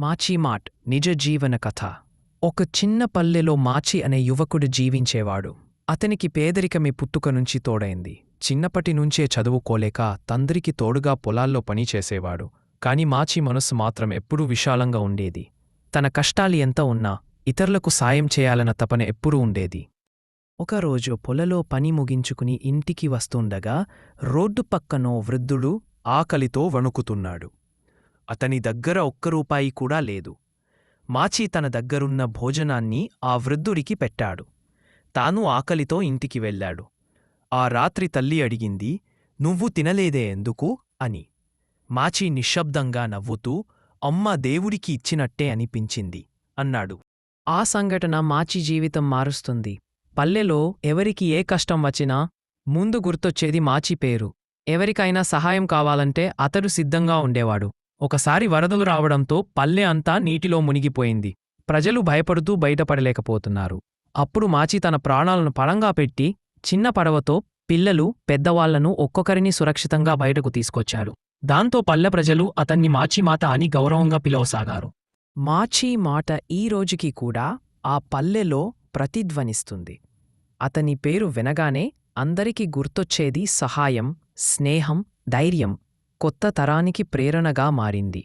మాచీమాట్ నిజ జీవన కథ. ఒక చిన్న పల్లెలో మాచి అనే యువకుడు జీవించేవాడు. అతనికి పేదరికమే పుట్టుక నుంచి తోడైంది. చిన్నప్పటి నుంచే చదువుకోలేక తండ్రికి తోడుగా పొలాల్లో పనిచేసేవాడు కాని మాచి మనస్సు మాత్రం ఎప్పుడూ విశాలంగా ఉండేది. తన కష్టాలు ఎంత ఉన్నా ఇతరులకు సాయం చేయాలన్న తపన ఎప్పుడూ ఉండేది. ఒకరోజు పొలలో పని ముగించుకుని ఇంటికి వస్తుండగా రోడ్డు పక్కనో వృద్ధుడు ఆకలితో వణుకుతున్నాడు. అతని దగ్గర ఒక్క రూపాయి కూడా లేదు. మాచి తన దగ్గరున్న భోజనాన్ని ఆ వృద్ధుడికి పెట్టాడు. తాను ఆకలితో ఇంటికి వెళ్ళాడు. ఆ రాత్రి తల్లి అడిగింది నువ్వు తినలేదే ఎందుకు? అని. మాచి నిశ్శబ్దంగా నవ్వుతూ అమ్మ దేవుడికి ఇచ్చినట్టే అనిపించింది అన్నాడు. ఆ సంఘటన మాచి జీవితం మారుస్తుంది. పల్లెలో ఎవరికి ఏ కష్టం వచ్చినా ముందు గుర్తొచ్చేది మాచి పేరు. ఎవరికైనా సహాయం కావాలంటే అతడు సిద్ధంగా ఉండేవాడు. ఒకసారి వరదలు రావడంతో పల్లె అంతా నీటిలో మునిగిపోయింది. ప్రజలు భయపడుతూ బయటపడలేకపోతున్నారు. అప్పుడు మాచి తన ప్రాణాలను పణంగా పెట్టి చిన్న పడవతో పిల్లలు పెద్దవాళ్ళను ఒక్కొక్కరిని సురక్షితంగా బయటకు తీసుకొచ్చారు. దాంతో పల్లె ప్రజలు అతన్ని మాచిమాత అని గౌరవంగా పిలవసాగారు. మాచి మాట ఈ రోజుకి కూడా ఆ పల్లెలో ప్రతిధ్వనిస్తుంది. అతని పేరు వినగానే అందరికీ గుర్తొచ్చేది సహాయం స్నేహం ధైర్యం. కొత్త తరానికి ప్రేరణగా మారింది.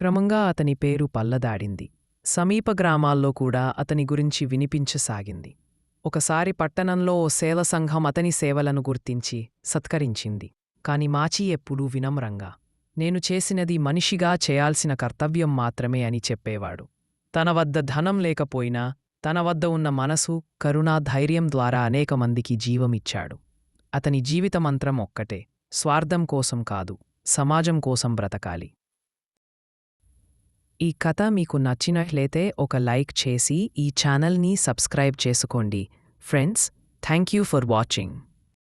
క్రమంగా అతని పేరు పల్లదాడింది. సమీప గ్రామాల్లో కూడా అతని గురించి వినిపించసాగింది. ఒకసారి పట్టణంలో ఓ సేవ సంఘం అతని సేవలను గుర్తించి సత్కరించింది. కాని మాచి ఎప్పుడూ వినమ్రంగా నేను చేసినది మనిషిగా చేయాల్సిన కర్తవ్యం మాత్రమే అని చెప్పేవాడు. తన వద్ద ధనం లేకపోయినా తన వద్ద ఉన్న మనసు కరుణా ధైర్యం ద్వారా అనేక మందికి జీవమిచ్చాడు. అతని జీవితమంత్రం ఒక్కటే స్వార్థం కోసం కాదు సమాజం కోసం బ్రతకాలి. ఈ కథ మీకు నచ్చినట్లయితే ఒక లైక్ చేసి ఈ ఛానల్ని సబ్స్క్రైబ్ చేసుకోండి. Friends thank you for watching.